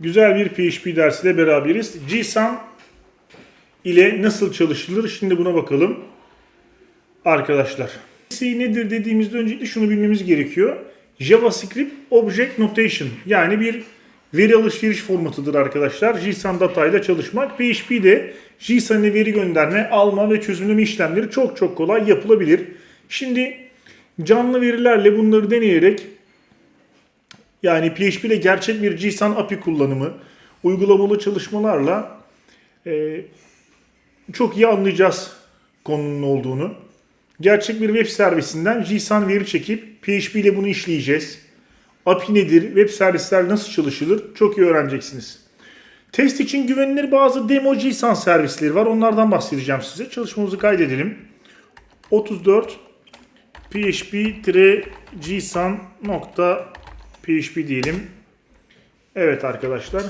Güzel bir PHP dersiyle beraberiz. JSON ile nasıl çalışılır? Şimdi buna bakalım. Arkadaşlar. C nedir dediğimizde öncelikle şunu bilmemiz gerekiyor. JavaScript Object Notation yani bir veri alışveriş formatıdır arkadaşlar. JSON datayla çalışmak. PHP'de JSON'e veri gönderme, alma ve çözümleme işlemleri çok çok kolay yapılabilir. Şimdi canlı verilerle bunları deneyerek yani PHP ile gerçek bir JSON API kullanımı, uygulamalı çalışmalarla e, çok iyi anlayacağız konunun olduğunu. Gerçek bir web servisinden JSON veri çekip PHP ile bunu işleyeceğiz. API nedir, web servisler nasıl çalışılır çok iyi öğreneceksiniz. Test için güvenilir bazı demo JSON servisleri var. Onlardan bahsedeceğim size. Çalışmamızı kaydedelim. 34 php-json.php diyelim. Evet arkadaşlar.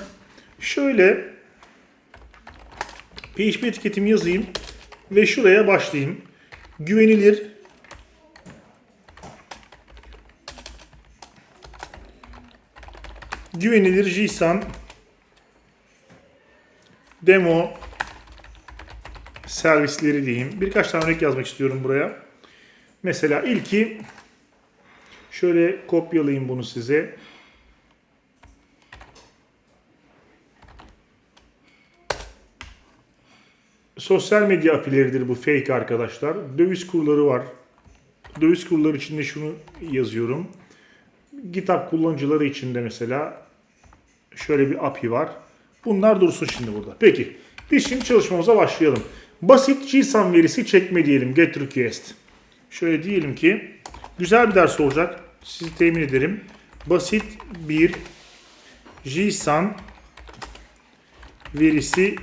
Şöyle PHP etiketimi yazayım ve şuraya başlayayım. Güvenilir güvenilir JSON demo servisleri diyeyim. Birkaç tane örnek yazmak istiyorum buraya. Mesela ilki şöyle kopyalayayım bunu size. Sosyal medya apileridir bu fake arkadaşlar. Döviz kurları var. Döviz kurları içinde şunu yazıyorum. GitHub kullanıcıları için de mesela şöyle bir API var. Bunlar dursun şimdi burada. Peki biz şimdi çalışmamıza başlayalım. Basit JSON verisi çekme diyelim get request. Şöyle diyelim ki güzel bir ders olacak. Sizi temin ederim. Basit bir JSON verisi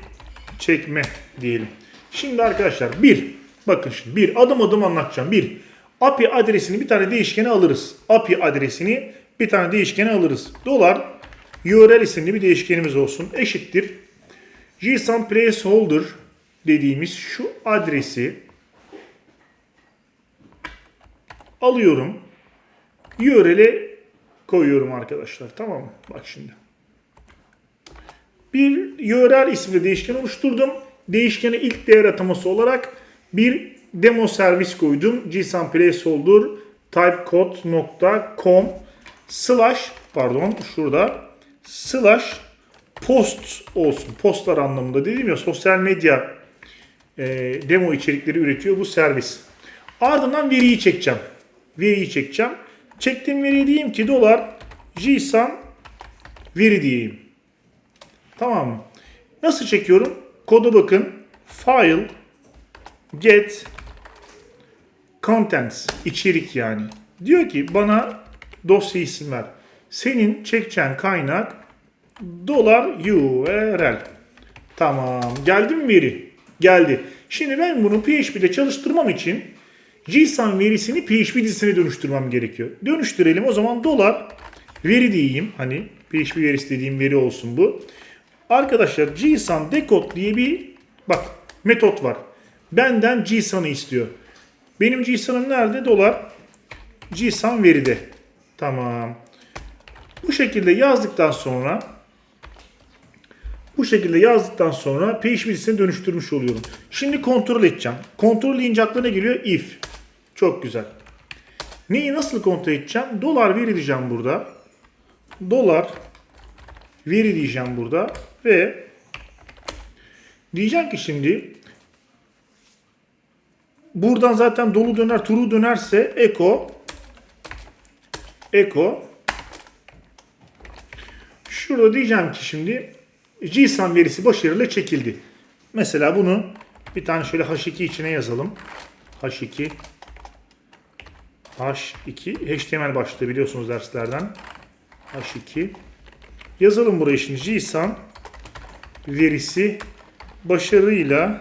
çekme diyelim. Şimdi arkadaşlar bir bakın şimdi bir adım adım anlatacağım. Bir API adresini bir tane değişkene alırız. API adresini bir tane değişkene alırız. Dolar URL isimli bir değişkenimiz olsun. Eşittir. JSON placeholder dediğimiz şu adresi alıyorum. URL'e koyuyorum arkadaşlar. Tamam mı? Bak şimdi. Bir URL isimli değişken oluşturdum. Değişkene ilk değer ataması olarak bir demo servis koydum. JSON placeholder typecode.com slash pardon şurada slash post olsun. Postlar anlamında dedim ya sosyal medya e, demo içerikleri üretiyor bu servis. Ardından veriyi çekeceğim. Veriyi çekeceğim. Çektiğim veriyi diyeyim ki dolar JSON veri diyeyim. Tamam mı? Nasıl çekiyorum? Koda bakın. File get contents içerik yani. Diyor ki bana dosya isim ver. Senin çekeceğin kaynak dolar URL. Tamam. Geldi mi veri? Geldi. Şimdi ben bunu PHP'de çalıştırmam için JSON verisini PHP dizisine dönüştürmem gerekiyor. Dönüştürelim. O zaman dolar veri diyeyim. Hani PHP verisi dediğim veri olsun bu. Arkadaşlar JSON decode diye bir bak metot var. Benden JSON'ı istiyor. Benim JSON'ım nerede? Dolar JSON veride. Tamam. Bu şekilde yazdıktan sonra bu şekilde yazdıktan sonra PHP dizisine dönüştürmüş oluyorum. Şimdi kontrol edeceğim. Kontrol deyince aklına geliyor if. Çok güzel. Neyi nasıl kontrol edeceğim? Dolar veri diyeceğim burada. Dolar veri diyeceğim burada ve diyeceğim ki şimdi buradan zaten dolu döner turu dönerse echo echo şurada diyeceğim ki şimdi JSON verisi başarıyla çekildi. Mesela bunu bir tane şöyle H2 içine yazalım. H2 H2 HTML başlığı biliyorsunuz derslerden. H2 Yazalım buraya şimdi JSON verisi başarıyla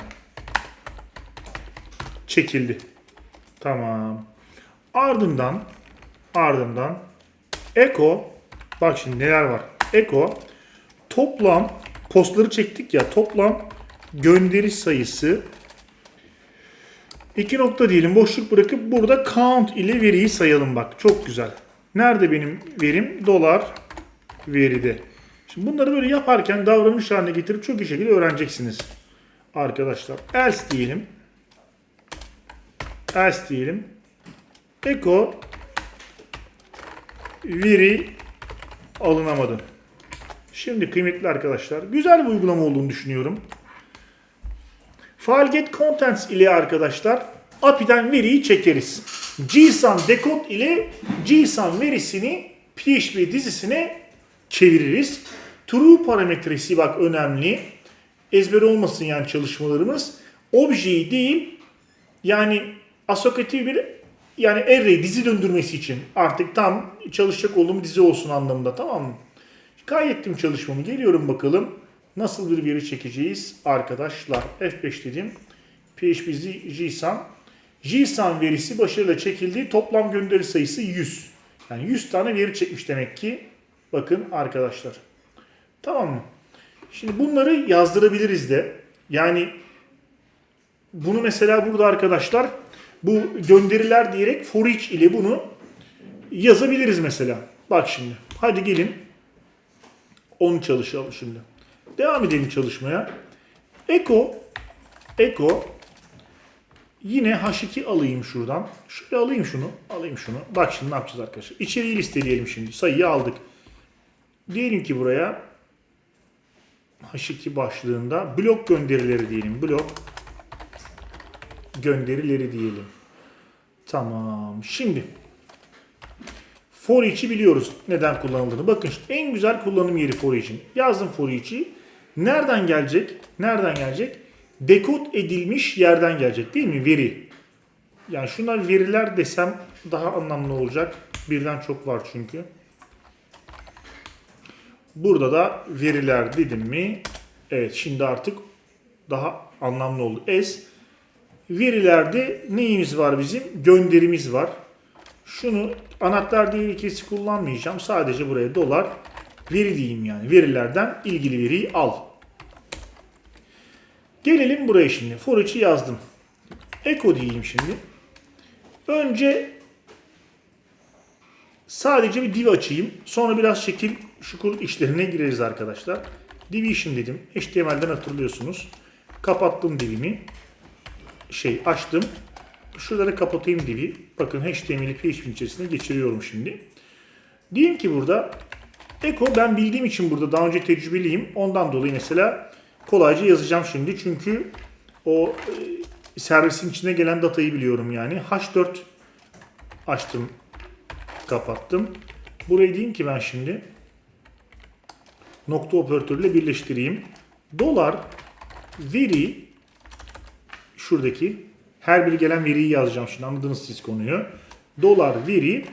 çekildi. Tamam. Ardından ardından echo bak şimdi neler var. Echo toplam postları çektik ya toplam gönderi sayısı 2 nokta diyelim boşluk bırakıp burada count ile veriyi sayalım bak. Çok güzel. Nerede benim verim? Dolar veride. Şimdi bunları böyle yaparken davranış haline getirip çok iyi şekilde öğreneceksiniz. Arkadaşlar else diyelim. Else diyelim. Echo veri alınamadı. Şimdi kıymetli arkadaşlar güzel bir uygulama olduğunu düşünüyorum. FileGet Contents ile arkadaşlar API'den veriyi çekeriz. JSON decode ile JSON verisini PHP dizisine çeviririz. True parametresi bak önemli. Ezber olmasın yani çalışmalarımız. Objeyi değil yani assokatif bir yani array dizi döndürmesi için artık tam çalışacak olduğum dizi olsun anlamında tamam mı? Kaydettim çalışmamı. Geliyorum bakalım. Nasıl bir veri çekeceğiz arkadaşlar. F5 dedim. PHP JSON. JSON verisi başarıyla çekildi. Toplam gönderi sayısı 100. Yani 100 tane veri çekmiş demek ki. Bakın arkadaşlar. Tamam mı? Şimdi bunları yazdırabiliriz de. Yani bunu mesela burada arkadaşlar bu gönderiler diyerek for each ile bunu yazabiliriz mesela. Bak şimdi. Hadi gelin. Onu çalışalım şimdi. Devam edelim çalışmaya. Echo Echo yine H2 alayım şuradan. Şöyle alayım şunu. Alayım şunu. Bak şimdi ne yapacağız arkadaşlar. İçeriği listeleyelim şimdi. Sayıyı aldık. Diyelim ki buraya H2 başlığında blok gönderileri diyelim. Blok gönderileri diyelim. Tamam. Şimdi for each'i biliyoruz neden kullanıldığını. Bakın işte en güzel kullanım yeri for each'in. Yazdım for each'i. Nereden gelecek? Nereden gelecek? Dekod edilmiş yerden gelecek değil mi? Veri. Yani şunlar veriler desem daha anlamlı olacak. Birden çok var çünkü. Burada da veriler dedim mi? Evet şimdi artık daha anlamlı oldu. S. Verilerde neyimiz var bizim? Gönderimiz var. Şunu anahtar değil ikisi kullanmayacağım. Sadece buraya dolar veri diyeyim yani. Verilerden ilgili veriyi al. Gelelim buraya şimdi. For each'i yazdım. Echo diyeyim şimdi. Önce sadece bir div açayım. Sonra biraz şekil şukul işlerine gireriz arkadaşlar. Division dedim. HTML'den hatırlıyorsunuz. Kapattım divimi. Şey açtım. Şuraları kapatayım divi. Bakın HTML'i PHP içerisine geçiriyorum şimdi. Diyeyim ki burada Echo ben bildiğim için burada daha önce tecrübeliyim. Ondan dolayı mesela kolayca yazacağım şimdi. Çünkü o e, servisin içine gelen datayı biliyorum yani. H4 açtım, kapattım. Burayı diyeyim ki ben şimdi nokta operatörüyle birleştireyim. Dolar veri şuradaki her bir gelen veriyi yazacağım şimdi anladınız siz konuyu. Dolar veri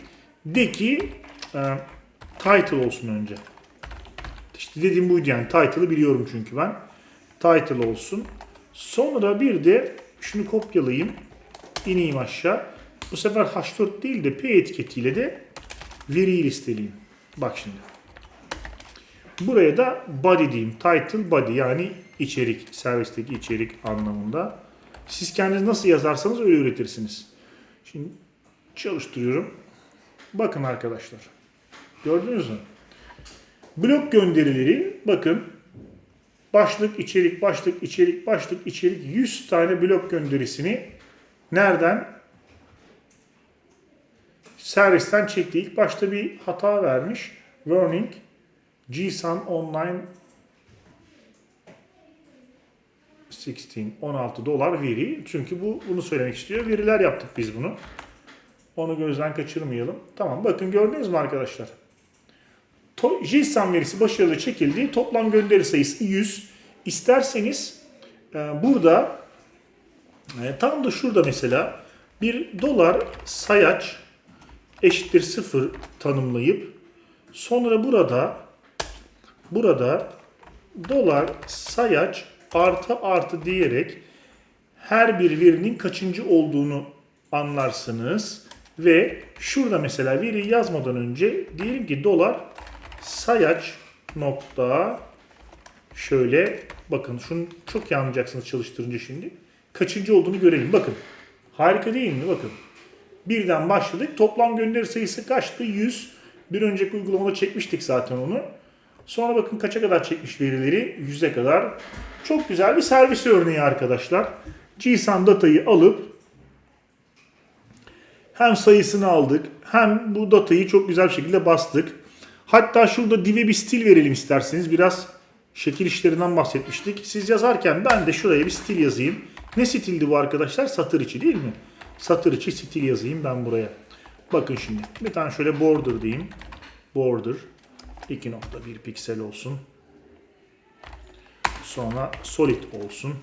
deki e, title olsun önce. İşte dediğim buydu yani title'ı biliyorum çünkü ben. Title olsun. Sonra bir de şunu kopyalayayım. ineyim aşağı. Bu sefer H4 değil de P etiketiyle de veriyi listeleyeyim. Bak şimdi. Buraya da body diyeyim. Title body yani içerik, servisteki içerik anlamında. Siz kendiniz nasıl yazarsanız öyle üretirsiniz. Şimdi çalıştırıyorum. Bakın arkadaşlar. Gördünüz mü? Blok gönderileri bakın. Başlık, içerik, başlık, içerik, başlık, içerik 100 tane blok gönderisini nereden? Servisten çekti. İlk başta bir hata vermiş. Warning JSON online 16, 16 dolar veri. Çünkü bu bunu söylemek istiyor. Veriler yaptık biz bunu. Onu gözden kaçırmayalım. Tamam bakın gördünüz mü arkadaşlar? To- JSON verisi başarılı çekildi. Toplam gönderi sayısı 100. İsterseniz e, burada e, tam da şurada mesela bir dolar sayaç eşittir sıfır tanımlayıp sonra burada burada dolar sayaç artı artı diyerek her bir verinin kaçıncı olduğunu anlarsınız. Ve şurada mesela veriyi yazmadan önce diyelim ki dolar sayaç nokta şöyle bakın şunu çok iyi anlayacaksınız çalıştırınca şimdi. Kaçıncı olduğunu görelim. Bakın. Harika değil mi? Bakın. Birden başladık. Toplam gönderi sayısı kaçtı? 100. Bir önceki uygulamada çekmiştik zaten onu. Sonra bakın kaça kadar çekmiş verileri? 100'e kadar. Çok güzel bir servis örneği arkadaşlar. GSAN datayı alıp hem sayısını aldık hem bu datayı çok güzel bir şekilde bastık. Hatta şurada div'e bir stil verelim isterseniz. Biraz şekil işlerinden bahsetmiştik. Siz yazarken ben de şuraya bir stil yazayım. Ne stildi bu arkadaşlar? Satır içi değil mi? Satır içi stil yazayım ben buraya. Bakın şimdi bir tane şöyle border diyeyim. Border 2.1 piksel olsun. Sonra solid olsun.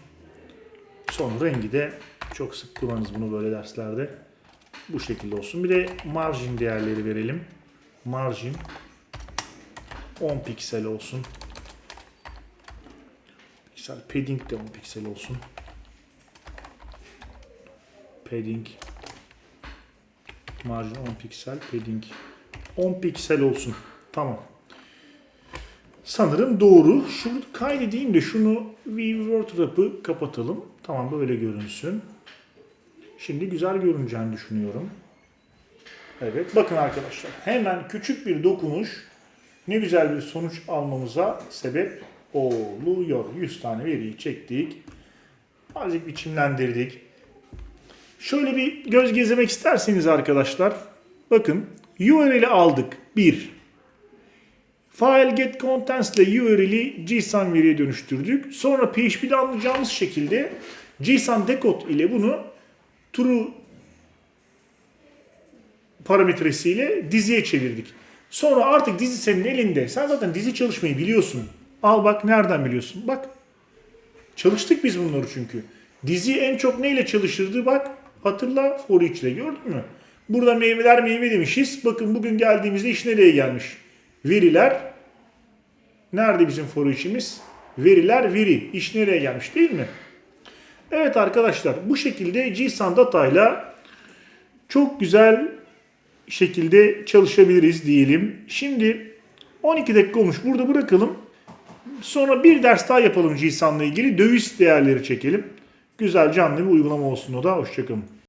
Son rengi de çok sık kullanırız bunu böyle derslerde. Bu şekilde olsun. Bir de margin değerleri verelim. Margin 10 piksel olsun. Piksel padding de 10 piksel olsun. Padding margin 10 piksel padding 10 piksel olsun. Tamam. Sanırım doğru. Şunu kaydedeyim de şunu Word Wrap'ı kapatalım. Tamam böyle görünsün. Şimdi güzel görüneceğini düşünüyorum. Evet bakın arkadaşlar hemen küçük bir dokunuş ne güzel bir sonuç almamıza sebep oluyor. 100 tane veriyi çektik. Azıcık biçimlendirdik. Şöyle bir göz gezdirmek isterseniz arkadaşlar bakın URL'i aldık. 1. File get contents ile URL'i JSON veriye dönüştürdük. Sonra PHP'de anlayacağımız şekilde JSON decode ile bunu true parametresiyle diziye çevirdik. Sonra artık dizi senin elinde. Sen zaten dizi çalışmayı biliyorsun. Al bak nereden biliyorsun? Bak. Çalıştık biz bunları çünkü. Dizi en çok neyle çalışırdı? Bak hatırla for each ile gördün mü? Burada meyveler meyve demişiz. Bakın bugün geldiğimizde iş nereye gelmiş? Veriler. Nerede bizim for each'imiz? Veriler veri. İş nereye gelmiş değil mi? Evet arkadaşlar bu şekilde JSON datayla çok güzel şekilde çalışabiliriz diyelim. Şimdi 12 dakika olmuş. Burada bırakalım. Sonra bir ders daha yapalım JSON'la ilgili. Döviz değerleri çekelim. Güzel canlı bir uygulama olsun o da. Hoşçakalın.